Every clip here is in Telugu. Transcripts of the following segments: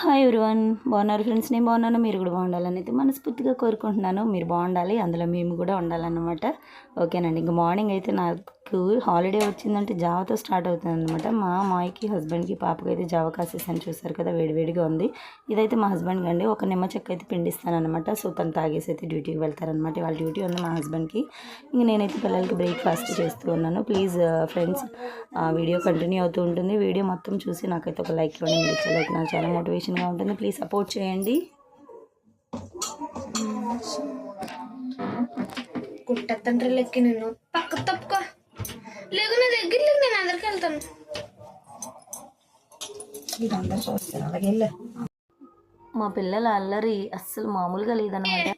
హాయ్ ఎవరివన్ బాగున్నారు ఫ్రెండ్స్? నేను బాగున్నాను మీరు కూడా బాగుండాలని అయితే మనస్ఫూర్తిగా కోరుకుంటున్నాను. మీరు బాగుండాలి అందులో మేము కూడా ఉండాలన్నమాట. ఓకేనండి ఇంక మార్నింగ్ అయితే నాకు హాలిడే వచ్చిందంటే జావతో స్టార్ట్ అవుతుంది అనమాట మా మాయకి హస్బెండ్కి పాపకి అయితే జావ కాసేసాను చూసారు కదా వేడివేడిగా ఉంది. ఇదైతే మా హస్బెండ్ అండి ఒక నిమ్మ చెక్క అయితే పిండిస్తానమాట సో తను తాగేసి అయితే డ్యూటీకి వెళ్తారనమాట వాళ్ళ డ్యూటీ ఉంది మా హస్బెండ్కి ఇంక నేనైతే పిల్లలకి బ్రేక్ఫాస్ట్ చేస్తూ ఉన్నాను. ప్లీజ్ ఫ్రెండ్స్ వీడియో కంటిన్యూ అవుతూ ఉంటుంది. వీడియో మొత్తం చూసి నాకైతే ఒక లైక్ ఇవ్వండి. మీరు ఇచ్చే లైక్ నాకు చాలా మోటివేషన్గా ఉంటుంది. ప్లీజ్ సపోర్ట్ చేయండి. కుట్టతండ్రి లెక్కి నేను పక్క తప్పుకో. లేకు నా దగ్గర నేను అందరికి వెళ్తాను. అలాగే మా పిల్లల అల్లరి అస్సలు మామూలుగా లేదన్నమాట.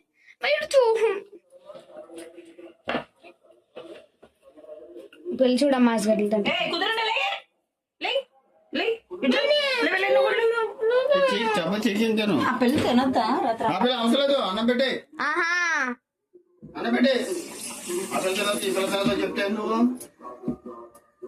పెళ్ళి చూడమ్మా ఆ తినొద్దా? అవసరం అన్నం పెట్టే. అన్నం పెట్టే. అసలు చెప్తే నువ్వు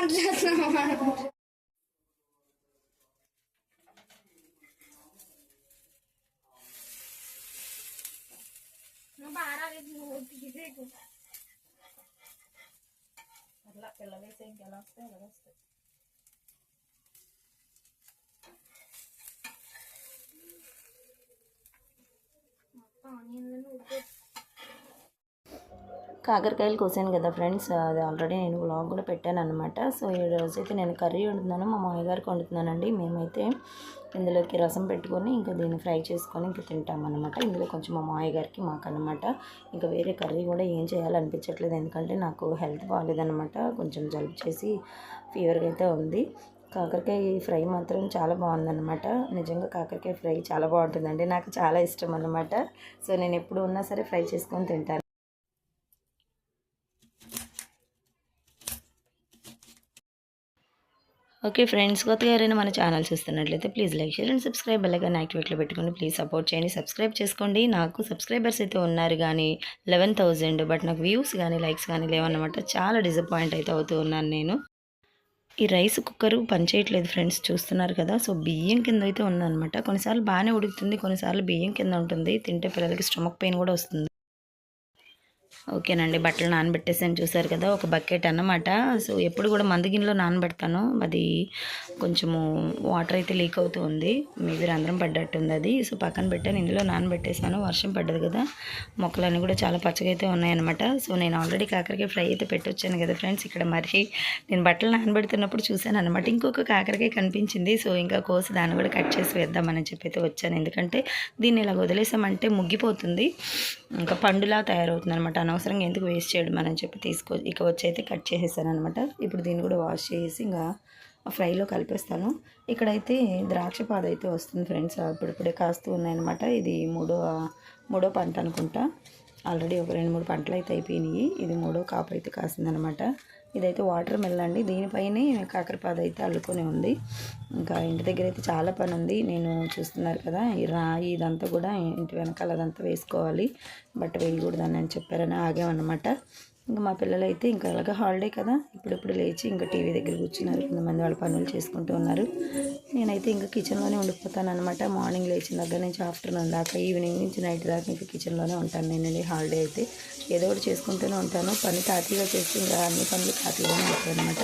mangiato. Parla per la vete anche alla stella, la stella. Ma fa niente nulla. కాకరకాయలు కోసాను కదా ఫ్రెండ్స్ అది ఆల్రెడీ నేను వ్లాగ్ కూడా పెట్టాను అనమాట సో ఈ రోజు అయితే నేను కర్రీ వండుతున్నాను మా మామయ్యగారికి వండుతున్నానండి. మేమైతే ఇందులోకి రసం పెట్టుకొని ఇంకా దీన్ని ఫ్రై చేసుకొని ఇంకా తింటాం అనమాట ఇందులో కొంచెం మా మామయ్య గారికి మాకు ఇంకా వేరే కర్రీ కూడా ఏం చేయాలనిపించట్లేదు ఎందుకంటే నాకు హెల్త్ బాగాలేదనమాట కొంచెం జలుబు చేసి ఫీవర్గా అయితే ఉంది. కాకరకాయ ఫ్రై మాత్రం చాలా బాగుందన్నమాట. నిజంగా కాకరకాయ ఫ్రై చాలా బాగుంటుందండి. నాకు చాలా ఇష్టం అనమాట సో నేను ఎప్పుడు ఉన్నా సరే ఫ్రై చేసుకొని తింటాను. ఓకే ఫ్రెండ్స్ కొత్తగా ఎవరైనా మన ఛానల్ చూస్తున్నట్లయితే please like share and subscribe అలాగే యాక్టివేట్లో పెట్టుకొని ప్లీజ్ సపోర్ట్ చేయండి. సబ్స్క్రైబ్ చేసుకోండి. నాకు సబ్స్క్రైబర్స్ అయితే ఉన్నారు కానీ లెవెన్ థౌజండ్ బట్ నాకు వ్యూస్ కానీ లైక్స్ కానీ లేవన్నమాట. చాలా డిసప్పాయింట్ అయితే అవుతూ ఉన్నాను నేను. ఈ రైస్ కుక్కర్ పనిచేయట్లేదు ఫ్రెండ్స్ చూస్తున్నారు కదా. సో బియ్యం కింద అయితే ఉందన్నమాట. కొన్నిసార్లు బాగానే ఉడుకుతుంది కొన్నిసార్లు బియ్యం కింద ఉంటుంది. తింటే పిల్లలకి స్టమక్ పెయిన్ కూడా వస్తుంది. ఓకేనండి బట్టలు నానబెట్టేసాను చూసారు కదా ఒక బకెట్ అన్నమాట. సో ఎప్పుడు కూడా మందగిన్నెలో నానబెడతాను. అది కొంచెము వాటర్ అయితే లీక్ అవుతూ ఉంది. మేబీ రంధ్రం పడ్డట్టుంది అది. సో పక్కన పెట్టాను ఇందులో నానబెట్టేసాను. వర్షం పడ్డది కదా మొక్కలన్నీ కూడా చాలా పచ్చగా అయితే ఉన్నాయన్నమాట. సో నేను ఆల్రెడీ కాకరకాయ ఫ్రై అయితే పెట్టొచ్చాను కదా ఫ్రెండ్స్ ఇక్కడ మరి నేను బట్టలు నానబెడుతున్నప్పుడు చూశాను అనమాట ఇంకొక కాకరకాయ కనిపించింది. సో ఇంకా కోసి దాన్ని కూడా కట్ చేసి వేద్దామని చెప్పి అయితే వచ్చాను. ఎందుకంటే దీన్ని ఇలా వదిలేసామంటే ముగ్గిపోతుంది. ఇంకా పండులా తయారవుతుంది అనమాట అనవసరంగా ఎందుకు వేస్ట్ చేయడం అని చెప్పి తీసుకో ఇక వచ్చి అయితే కట్ చేసేసాను అనమాట ఇప్పుడు దీన్ని కూడా వాష్ చేసి ఇంకా ఫ్రైలో కలిపేస్తాను. ఇక్కడైతే ద్రాక్ష పాద అయితే వస్తుంది ఫ్రెండ్స్. ఇప్పుడిప్పుడే కాస్తూ ఉన్నాయన్నమాట. ఇది మూడో మూడో పంట అనుకుంటా. ఆల్రెడీ ఒక రెండు మూడు పంటలు అయితే అయిపోయినాయి. ఇది మూడో కాపు అయితే కాసిందనమాట. ఇదైతే వాటర్ మిల్ అండి. దీనిపైనే కాకరపాద అయితే అల్లుకొని ఉంది. ఇంకా ఇంటి దగ్గర అయితే చాలా పని ఉంది. నేను చూస్తున్నారు కదా ఈ రాయి ఇదంతా కూడా ఇంటి వెనకాల అదంతా వేసుకోవాలి. బట్ట వేయకూడదని అని చెప్పారని ఆగామన్నమాట. ఇంకా మా పిల్లలు అయితే ఇంకా అలాగా హాలిడే కదా. ఇప్పుడిప్పుడు లేచి ఇంకా టీవీ దగ్గర కూర్చున్నారు. కొంతమంది వాళ్ళ పనులు చేసుకుంటూ ఉన్నారు. నేనైతే ఇంకా కిచెన్లోనే ఉండిపోతాను అనమాట మార్నింగ్ లేచిన దగ్గర నుంచి ఆఫ్టర్నూన్ దాకా ఈవినింగ్ నుంచి నైట్ దాకా ఇంకా కిచెన్లోనే ఉంటాను. నేను హాలిడే అయితే ఏదో ఒకటి చేసుకుంటూనే ఉంటాను. పని తాతీగా చేస్తే ఇంకా అన్ని పనులు తాతీగానే ఉంటాయి అనమాట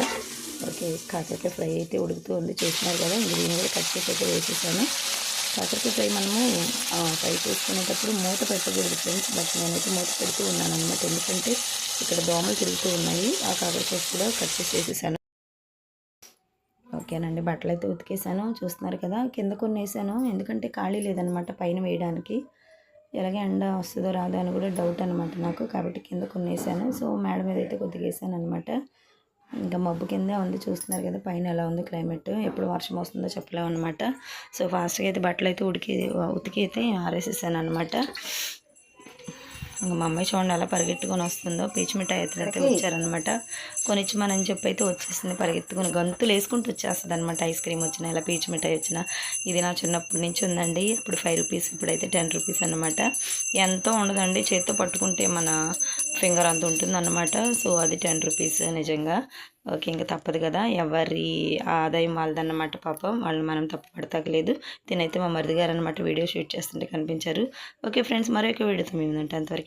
ఓకే కాకరకాయ ఫ్రై అయితే ఉడుకుతూ ఉంది. చేసినారు కదా ఇంక దీన్ని కూడా కట్ చేసి అయితే వేసేసాను. కాకరకాయ ఫ్రై మనము ఫ్రై చేసుకునేటప్పుడు మూత పెట్టకూడదు ఫ్రెండ్స్. బట్ నేనైతే మూత పెడుతూ ఉన్నాను అనమాట ఎందుకంటే ఇక్కడ దోమలు తిరుగుతూ ఉన్నాయి. ఆ కాకరకాయ కూడా కట్ చేసి వేసేసాను. ఓకేనండి బట్టలు అయితే ఉతికేసాను. చూస్తున్నారు కదా కింద కొన్ని వేసాను. ఎందుకంటే ఖాళీ లేదనమాట పైన వేయడానికి. ఎలాగే ఎండ వస్తుందో రాదో అని కూడా డౌట్ అనమాట నాకు. కాబట్టి కింద కొన్ని వేసాను. సో మేడ మీద అయితే కొద్దిగా వేసాను అనమాట ఇంకా మబ్బు కింద ఉంది. చూస్తున్నారు కదా పైన ఎలా ఉంది క్లైమేట్. ఎప్పుడు వర్షం వస్తుందో చెప్పలేము అనమాట సో ఫాస్ట్గా అయితే బట్టలు అయితే ఉడికి ఉతికి అయితే ఆరేసేసాను అనమాట ఇంకా మా అమ్మాయి చూడండి ఎలా పరిగెత్తుకొని వస్తుందో. పీచు మిఠాయి అయితే వచ్చారనమాట. కొనిచ్చమని చెప్పి అయితే వచ్చేసింది పరిగెత్తుకొని. గంతులు వేసుకుంటూ వచ్చేస్తుంది అనమాట ఐస్ క్రీమ్ వచ్చిన ఇలా పీచు మిఠాయి వచ్చిన. ఇది నా చిన్నప్పటి నుంచి ఉందండి. ఇప్పుడు ఫైవ్ రూపీస్ ఇప్పుడైతే టెన్ రూపీస్ అనమాట ఎంతో ఉండదండి. చేత్తో పట్టుకుంటే మన ఫింగర్ అంత ఉంటుంది అన్నమాట సో అది టెన్ రూపీస్ నిజంగా. ఓకే ఇంకా తప్పదు కదా. ఎవరి ఆదాయం వాళ్ళదన్నమాట పాపం. వాళ్ళు మనం తప్పు పడతగలేదు తినైతే మా మరిది గారు అనమాట వీడియో షూట్ చేస్తుంటే కనిపించారు. ఓకే ఫ్రెండ్స్ మరొక వీడియోతో మేము అంతవరకు